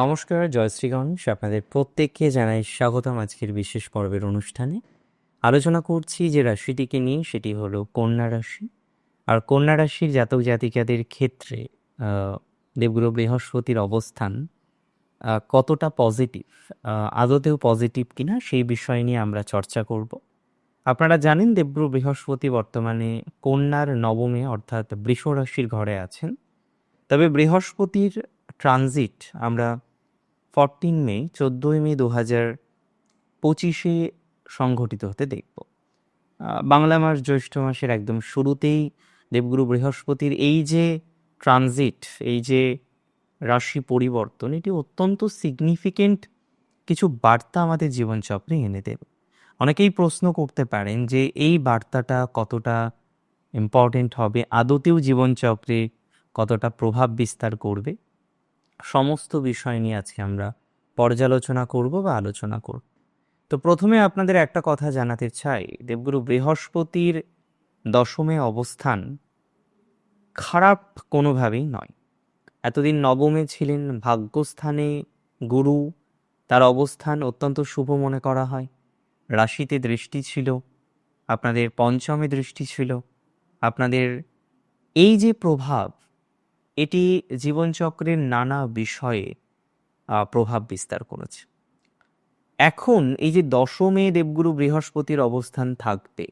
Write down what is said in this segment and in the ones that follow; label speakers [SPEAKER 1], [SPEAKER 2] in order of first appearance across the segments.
[SPEAKER 1] নমস্কার জয়শ্রী গণেশ আপনাদের প্রত্যেককে জানাই স্বাগতম আজকের বিশেষ পর্বের অনুষ্ঠানে। আলোচনা করছি যে রাশিটিকে নিয়ে, সেটি হলো কন্যা রাশি। আর কন্যা রাশির জাতক জাতিকাদের ক্ষেত্রে দেবগুরু বৃহস্পতির অবস্থান কতটা পজিটিভ আদতেও পজিটিভ কিনা, সেই বিষয় নিয়ে আমরা চর্চা করব। আপনারা জানেন, দেবগুরু বৃহস্পতি বর্তমানে কন্যার নবমে, অর্থাৎ বৃষ রাশির ঘরে আছেন। তবে বৃহস্পতির ট্রানজিট আমরা ফরটিন মে চোদ্দোই মে দু হাজার পঁচিশে সংঘটিত হতে দেখব। বাংলা মাস জ্যৈষ্ঠ মাসের একদম শুরুতেই দেবগুরু বৃহস্পতির এই যে ট্রানজিট এই যে রাশি পরিবর্তন, এটি অত্যন্ত সিগনিফিকেন্ট কিছু বার্তা আমাদের জীবনচক্রে এনে দেবে। অনেকেই প্রশ্ন করতে পারেন যে এই বার্তাটা কতটা ইম্পর্টেন্ট হবে, আদতেও জীবনচক্রে কতটা প্রভাব বিস্তার করবে। সমস্ত বিষয় নিয়ে আজকে আমরা পর্যালোচনা করব বা আলোচনা করব। তো প্রথমে আপনাদের একটা কথা জানাতে চাই। দেবগুরু বৃহস্পতির দশমে অবস্থান খারাপ কোনোভাবেই নয়। এতদিন নবমে ছিলেন, ভাগ্যস্থানে গুরু, তার অবস্থান অত্যন্ত শুভ মনে করা হয়। রাশিতে দৃষ্টি ছিল, আপনাদের পঞ্চমে দৃষ্টি ছিল, আপনাদের এই যে প্রভাব এটি জীবনচক্রের নানা বিষয়ে প্রভাব বিস্তার করেছে। এখন এই যে দশমে দেবগুরু বৃহস্পতির অবস্থান থাকবে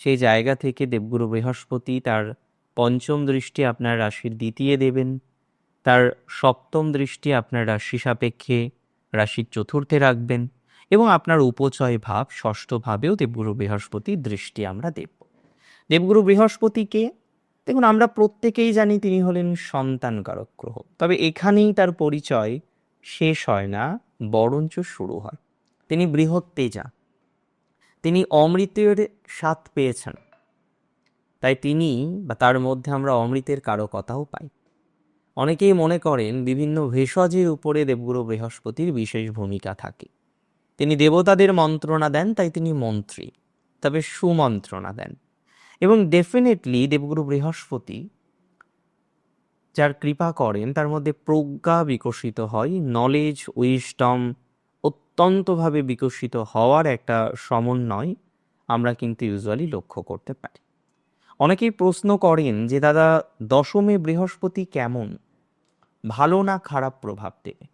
[SPEAKER 1] সেই জায়গা থেকে দেবগুরু বৃহস্পতি তার পঞ্চম দৃষ্টি আপনার রাশির দ্বিতীয় দেবেন, তার সপ্তম দৃষ্টি আপনার রাশি সাপেক্ষে, রাশির চতুর্থে রাখবেন এবং আপনার উপচয় ভাব ষষ্ঠ ভাবেও দেবগুরু বৃহস্পতির দৃষ্টি আমরা দেব দেবগুরু বৃহস্পতিকে দেখুন, আমরা প্রত্যেকেই জানি তিনি হলেন সন্তানকারক গ্রহ। তবে এখানেই তার পরিচয় শেষ হয় না, বরঞ্চ শুরু হয়। তিনি বৃহৎ তেজা। তিনি অমৃতের স্বাদ পেয়েছেন। তাই তিনি বা তার মধ্যে আমরা অমৃতের কারও কথাও পাই। অনেকেই মনে করেন বিভিন্ন ভেষজের উপরে দেবগুরু বৃহস্পতির বিশেষ ভূমিকা থাকে। তিনি দেবতাদের মন্ত্রণা দেন, তাই তিনি মন্ত্রী। তবে সুমন্ত্রণা দেন। এবং ডেফিনেটলি দেবগুরু বৃহস্পতি যার কৃপা করেন, তার মধ্যে প্রজ্ঞা বিকশিত হয় নলেজ উইস্টম অত্যন্তভাবে বিকশিত হওয়ার একটা সমন্বয় আমরা কিন্তু ইউজুয়ালি লক্ষ্য করতে পারি। অনেকেই প্রশ্ন করেন যে, দাদা, দশমে বৃহস্পতি কেমন? ভালো না খারাপ প্রভাব দেবে?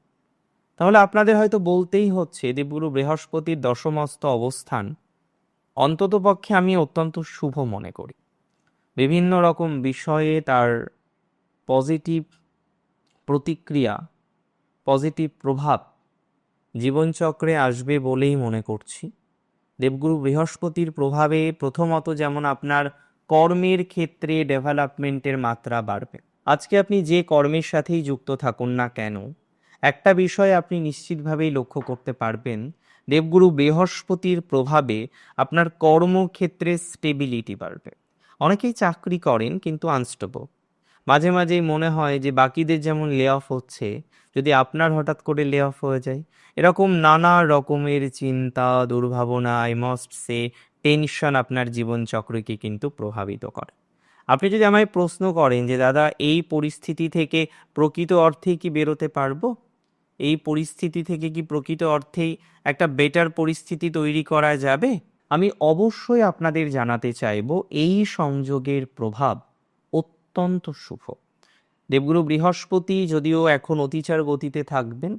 [SPEAKER 1] তাহলে আপনাদের হয়তো বলতেই হচ্ছে, দেবগুরু বৃহস্পতির দশমস্ত অবস্থান অন্ততপক্ষে আমি অত্যন্ত শুভ মনে করি। বিভিন্ন রকম বিষয়ে তার পজিটিভ প্রতিক্রিয়া, পজিটিভ প্রভাব জীবনচক্রে আসবে বলেই মনে করছি। দেবগুরু বৃহস্পতির প্রভাবে প্রথমত যেমন আপনার কর্মের ক্ষেত্রে ডেভেলপমেন্টের মাত্রা বাড়বে। আজকে আপনি যে কর্মের সাথেই যুক্ত থাকুন না কেন, একটা বিষয় আপনি নিশ্চিতভাবেই লক্ষ্য করতে পারবেন দেবগুরু বৃহস্পতির প্রভাবে আপনার কর্মক্ষেত্রে স্টেবিলিটি বাড়বে। অনেকেই চাকরি করেন কিন্তু আনস্টেবল মাঝে মাঝেই মনে হয় যে বাকিদের যেমন লে অফ হচ্ছে, যদি আপনার হঠাৎ করে লে অফ হয়ে যায়, এরকম নানা রকমের চিন্তা, দুর্ভাবনা আই মাস্ট সে টেনশন আপনার জীবনচক্রকে কিন্তু প্রভাবিত করে। আপনি যদি আমায় প্রশ্ন করেন যে, দাদা, এই পরিস্থিতি থেকে প্রকৃত অর্থেই কি বেরোতে পারব? এই পরিস্থিতি থেকে কি প্রকৃত অর্থেই একটা বেটার পরিস্থিতি তৈরি করা যাবে? আমি অবশ্যই আপনাদের জানাতে চাইব, এই সংযোগের প্রভাব অত্যন্ত শুভ। দেবগুরু বৃহস্পতি যদিও এখন অতিচার গতিতে থাকবেন,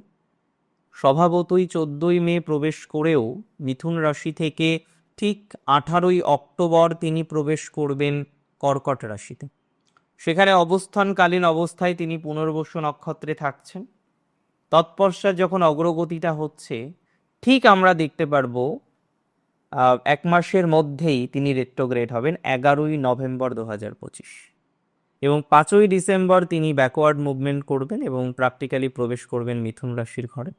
[SPEAKER 1] স্বভাবতই চোদ্দই মে প্রবেশ করেও মিথুন রাশি থেকে ঠিক আঠারোই অক্টোবর তিনি প্রবেশ করবেন কর্কট রাশিতে। সেখানে অবস্থানকালীন অবস্থায় তিনি পুনর্বসু নক্ষত্রে থাকছেন। তৎপশ্চাৎ যখন অগ্রগতিটা হচ্ছে, ঠিক আমরা দেখতে পারব এক মাসের মধ্যেই তিনি রেট্রোগ্রেড হবেন এগারোই নভেম্বর দু হাজার পঁচিশ। এবং পাঁচই ডিসেম্বর তিনি ব্যাকওয়ার্ড মুভমেন্ট করবেন এবং প্র্যাকটিক্যালি প্রবেশ করবেন মিথুন রাশির ঘরে।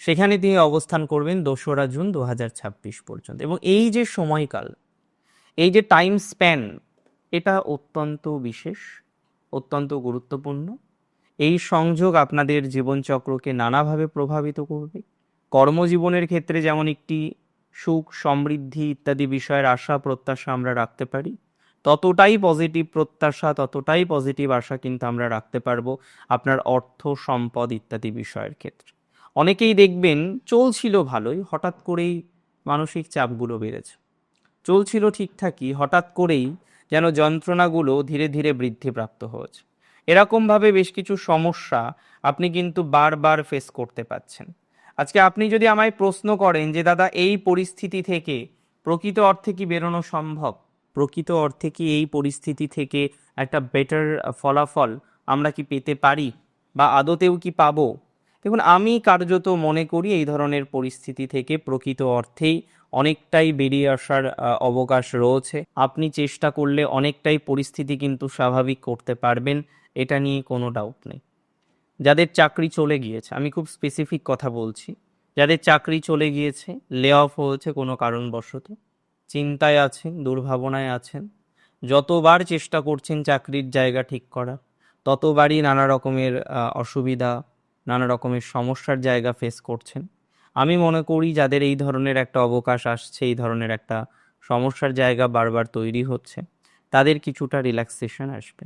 [SPEAKER 1] সেখানে তিনি অবস্থান করবেন দোসরা জুন দু হাজার ছাব্বিশ পর্যন্ত। এবং এই যে সময়কাল, এই যে টাইম স্প্যান এটা অত্যন্ত বিশেষ, অত্যন্ত গুরুত্বপূর্ণ। এই সংযোগ আপনাদের জীবনচক্রকে নানাভাবে প্রভাবিত করবে। কর্মজীবনের ক্ষেত্রে যেমন একটি সুখ, সমৃদ্ধি ইত্যাদি বিষয়ের আশা, প্রত্যাশা আমরা রাখতে পারি। ততটাই পজিটিভ প্রত্যাশা, ততটাই পজিটিভ আশা কিন্তু আমরা রাখতে পারব আপনার অর্থ, সম্পদ ইত্যাদি বিষয়ের ক্ষেত্রে। অনেকেই দেখবেন চলছিল ভালোই, হঠাৎ করেই মানসিক চাপগুলো বেড়েছে। চলছিল ঠিকঠাকই, হঠাৎ করেই যেন যন্ত্রণাগুলো ধীরে ধীরে বৃদ্ধিপ্রাপ্ত হয়েছে। এরকমভাবে বেশ কিছু সমস্যা আপনি কিন্তু বারবার ফেস করতে পাচ্ছেন। আজকে আপনি যদি আমায় প্রশ্ন করেন যে, দাদা, এই পরিস্থিতি থেকে প্রকৃত অর্থে কি বেরোনো সম্ভব? প্রকৃত অর্থে কি এই পরিস্থিতি থেকে একটা বেটার ফলাফল আমরা কি পেতে পারি? বা আদতেও কি পাবো? দেখুন, আমি কার্যত মনে করি এই ধরনের পরিস্থিতি থেকে প্রকৃত অর্থেই অনেকটাই বেরিয়ে আসার অবকাশ রয়েছে। আপনি চেষ্টা করলে অনেকটাই পরিস্থিতি কিন্তু স্বাভাবিক করতে পারবেন। এটা নিয়ে কোনো ডাউট নেই। যাদের চাকরি চলে গিয়েছে, আমি খুব স্পেসিফিক কথা বলছি, যাদের চাকরি চলে গিয়েছে লে অফ হয়েছে কোনো কারণবশত, চিন্তায় আছেন, দুর্ভাবনায় আছেন, যতবার চেষ্টা করছেন চাকরির জায়গা ঠিক করার, ততবারই নানা রকমের অসুবিধা, নানা রকমের সমস্যার জায়গা ফেস করছেন। আমি মনে করি যাদের এই ধরনের একটা অবকাশ আসছে, এই ধরনের একটা সমস্যার জায়গা বারবার তৈরি হচ্ছে, তাদের কিছুটা রিল্যাক্সেশন আসবে।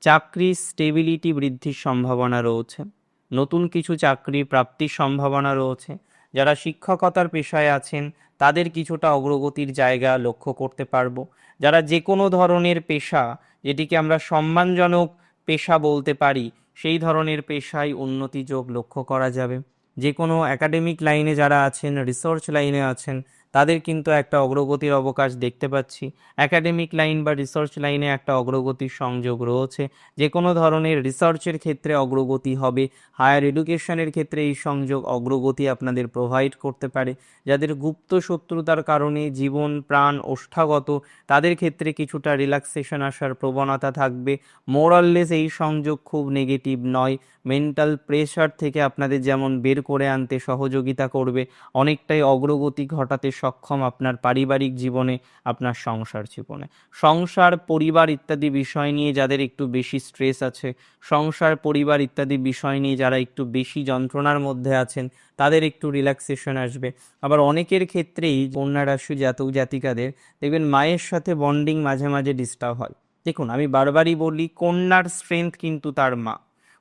[SPEAKER 1] চাকরি স্টেবিলিটি বৃদ্ধির সম্ভাবনা রয়েছে। নতুন কিছু চাকরি প্রাপ্তির সম্ভাবনা রয়েছে। যারা শিক্ষকতার পেশায় আছেন, তাদের কিছুটা অগ্রগতির জায়গা লক্ষ্য করতে পারব। যারা যে কোনো ধরনের পেশা, যেটিকে আমরা সম্মানজনক পেশা বলতে পারি, সেই ধরনের পেশায় উন্নতি যোগ লক্ষ্য করা যাবে। যে কোনো একাডেমিক লাইনে যারা আছেন রিসার্চ লাইনে আছেন তাদের কিন্তু একটা অগ্রগতির অবকাশ দেখতে পাচ্ছি। একাডেমিক লাইন বা রিসার্চ লাইনে একটা অগ্রগতির সংযোগ রয়েছে। যে কোনো ধরনের রিসার্চের ক্ষেত্রে অগ্রগতি হবে। হায়ার এডুকেশনের ক্ষেত্রে এই সংযোগ অগ্রগতি আপনাদের প্রোভাইড করতে পারে। যাদের গুপ্ত শত্রুতার কারণে জীবন, প্রাণ ওষ্ঠাগত, তাদের ক্ষেত্রে কিছুটা রিল্যাক্সেশন আসার প্রবণতা থাকবে। মোরাললেস এই সংযোগ খুব নেগেটিভ নয়। মেন্টাল প্রেশার থেকে আপনাদের যেমন বের করে আনতে সহযোগিতা করবে, অনেকটাই অগ্রগতি ঘটাতে সক্ষম আপনার পারিবারিক জীবনে, আপনার সংসার জীবনে। সংসার, পরিবার ইত্যাদি বিষয় নিয়ে যাদের একটু বেশি স্ট্রেস আছে, সংসার, পরিবার ইত্যাদি বিষয় নিয়ে যারা একটু বেশি যন্ত্রণার মধ্যে আছেন, তাদের একটু রিল্যাক্সেশন আসবে। আবার অনেকের ক্ষেত্রেই কন্যা রাশি জাতক জাতিকাদের, দেখবেন মায়ের সাথে বন্ডিং মাঝে মাঝে ডিস্টার্ব হয়। দেখুন, আমি বারবারই বলি, কন্যার স্ট্রেংথ কিন্তু তার মা।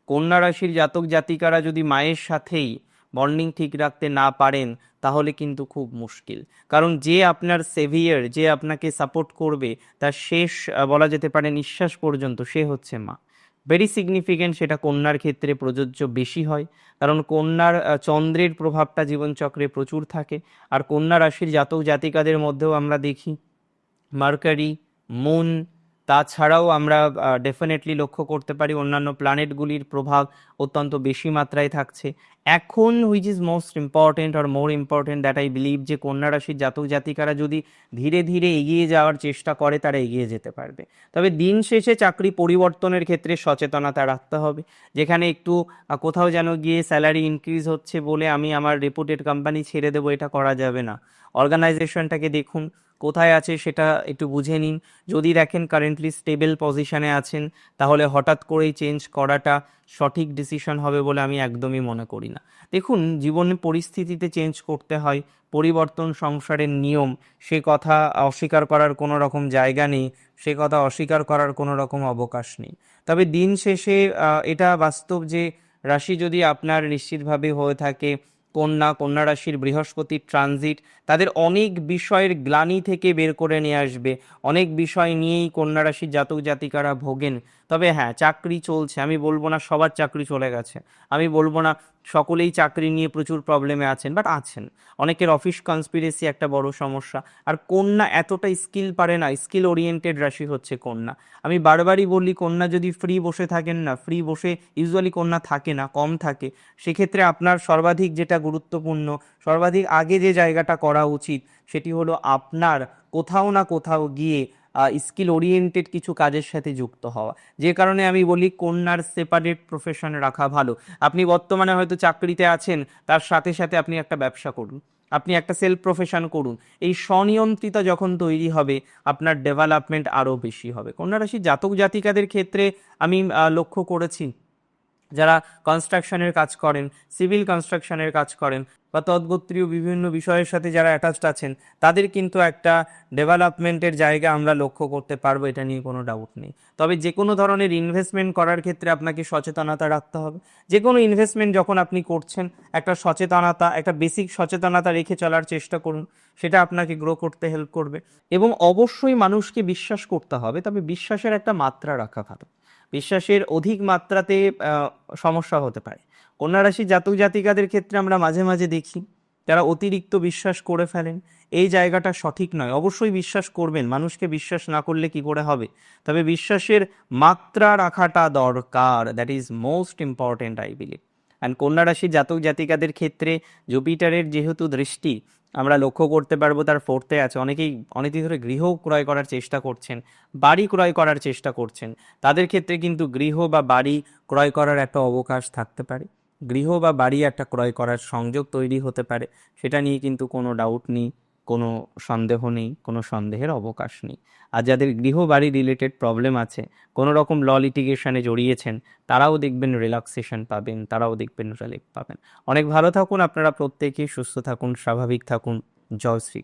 [SPEAKER 1] কন্যা রাশির জাতক জাতিকারা যদি মায়ের সাথেই বন্ডিং ঠিক রাখতে না পারেন তাহলে কিন্তু খুব মুশকিল। কারণ যে আপনার সেভিয়ার যে আপনাকে সাপোর্ট করবে, তার শেষ বলা যেতে পারে নিঃশ্বাস পর্যন্ত সে হচ্ছে মা। ভেরি সিগনিফিকেন্ট সেটা কন্যার ক্ষেত্রে প্রযোজ্য বেশি হয়। কারণ কন্যার চন্দ্রের প্রভাবটা জীবনচক্রে প্রচুর থাকে। আর কন্যা রাশির জাতক জাতিকাদের মধ্যেও আমরা দেখি, মার্কারি, মুন তাছাড়াও আমরা ডেফিনেটলি লক্ষ্য করতে পারি অন্যান্য প্ল্যানেটগুলির প্রভাব অত্যন্ত বেশি মাত্রায় থাকছে। এখন which is most important R more important that I believe যে কন্যা রাশির জাতক জাতিকারা যদি ধীরে ধীরে এগিয়ে যাওয়ার চেষ্টা করে, তারা এগিয়ে যেতে পারবে। তবে দিন শেষে চাকরি পরিবর্তনের ক্ষেত্রে সচেতনতা রাখতে হবে। যেখানে একটু কোথাও যেন গিয়ে স্যালারি ইনক্রিজ হচ্ছে বলে আমি আমার রেপুটেড কোম্পানি ছেড়ে দেবো, এটা করা যাবে না। অর্গানাইজেশনটাকে দেখুন কোথায় আছে সেটা একটু বুঝে নিন। যদি দেখেন কারেন্টলি স্টেবল পজিশনে আছেন, তাহলে হঠাৎ করেই চেঞ্জ করাটা সঠিক ডিসিশন হবে বলে আমি একদমই মনে করি না। দেখুন, জীবনে পরিস্থিতিতে চেঞ্জ করতে হয়, পরিবর্তন সংসারের নিয়ম, সে কথা অস্বীকার করার কোনো রকম জায়গা নেই, সে কথা অস্বীকার করার কোনো রকম অবকাশ নেই। তবে দিন শেষে এটা বাস্তব যে রাশি যদি আপনার নিশ্চিতভাবে হয়ে থাকে কন্যা কন্যা রাশির বৃহস্পতির ট্রানজিট তাদের অনেক বিষয়ের গ্লানি থেকে বের করে নিয়ে আসবে। অনেক বিষয় নিয়েই কন্যা রাশির জাতক জাতিকারা ভোগেন। তবে হ্যাঁ চাকরি চলছে। আমি বলব না সবার চাকরি চলে গেছে। আমি বলব না সকলেই চাকরি নিয়ে প্রচুর প্রবলেমে আছেন বাট আছেন। অনেকের অফিস কনস্পিরেসি একটা বড় সমস্যা। আর কন্যা এতটা স্কিল পারে না স্কিল ওরিয়েন্টেড রাশি হচ্ছে কন্যা। আমি বারবারই বলি, কন্যা যদি ফ্রি বসে থাকেন না ফ্রি বসে ইউজুয়ালি কন্যা থাকে না, কম থাকে। সেক্ষেত্রে আপনার সর্বাধিক যেটা গুরুত্বপূর্ণ, সর্বাধিক আগে যে জায়গাটা করা উচিত, সেটি হলো আপনার কোথাও না কোথাও গিয়ে স্কিল ওরিয়েন্টেড কিছু কাজের সাথে যুক্ত হওয়া। যে কারণে আমি বলি কন্যার সেপারেট প্রফেশন রাখা ভালো। আপনি বর্তমানে হয়তো চাকরিতে আছেন, তার সাথে সাথে আপনি একটা ব্যবসা করুন। আপনি একটা সেলফ প্রফেশন করুন। এই স্বনিয়ন্ত্রিতা যখন তৈরি হবে, আপনার ডেভেলপমেন্ট আরও বেশি হবে। কন্যা রাশি জাতক জাতিকাদের ক্ষেত্রে আমি লক্ষ্য করেছি যারা কনস্ট্রাকশনের কাজ করেন সিভিল কনস্ট্রাকশনের কাজ করেন বা তদ্গোত্রীয় বিভিন্ন বিষয়ের সাথে যারা অ্যাটাচড আছেন, তাদের কিন্তু একটা ডেভেলপমেন্টের জায়গা আমরা লক্ষ্য করতে পারব, এটা নিয়ে কোনো ডাউট নেই। তবে যে কোনো ধরনের ইনভেস্টমেন্ট করার ক্ষেত্রে আপনাকে সচেতনতা রাখতে হবে। যে কোনো ইনভেস্টমেন্ট যখন আপনি করছেন, একটা সচেতনতা, একটা বেসিক সচেতনতা রেখে চলার চেষ্টা করুন, সেটা আপনাকে গ্রো করতে হেল্প করবে। এবং অবশ্যই মানুষকে বিশ্বাস করতে হবে, তবে বিশ্বাসের একটা মাত্রা রাখা ভালো। বিশ্বাসের অধিক মাত্রাতে সমস্যা হতে পারে। কন্যা রাশির জাতক জাতিকাদের ক্ষেত্রে আমরা মাঝে মাঝে দেখি, যারা অতিরিক্ত বিশ্বাস করে ফেলেন, এই জায়গাটা সঠিক নয়। অবশ্যই বিশ্বাস করবেন, মানুষকে বিশ্বাস না করলে কি করে হবে? তবে বিশ্বাসের মাত্রা রাখাটা দরকার that is most important I believe and কন্যা রাশির জাতক জাতিকাদের ক্ষেত্রে জুপিটারের যেহেতু দৃষ্টি আমরা লক্ষ্য করতে পারব তার ফোর্থে আছে। অনেকেই অনেকদিন ধরে গৃহ ক্রয় করার চেষ্টা করছেন, বাড়ি ক্রয় করার চেষ্টা করছেন। তাদের ক্ষেত্রে কিন্তু গৃহ বা বাড়ি ক্রয় করার একটা অবকাশ থাকতে পারে। গৃহ বা বাড়ি একটা ক্রয় করার সংযোগ তৈরি হতে পারে, সেটা নিয়ে কিন্তু কোনো ডাউট নেই। কোনো সন্দেহ নেই, কোনো সন্দেহের অবকাশ নেই। আর যাদের গৃহবাড়ি রিলেটেড প্রবলেম আছে, কোনো রকম ল লিটিগেশনে জড়িয়েছেন, তারাও দেখবেন রিল্যাক্সেশন পাবেন, তারাও দেখবেন রিলিফ পাবেন। অনেক ভালো থাকুন, আপনারা প্রত্যেকেই সুস্থ থাকুন, স্বাভাবিক থাকুন। জয় শ্রী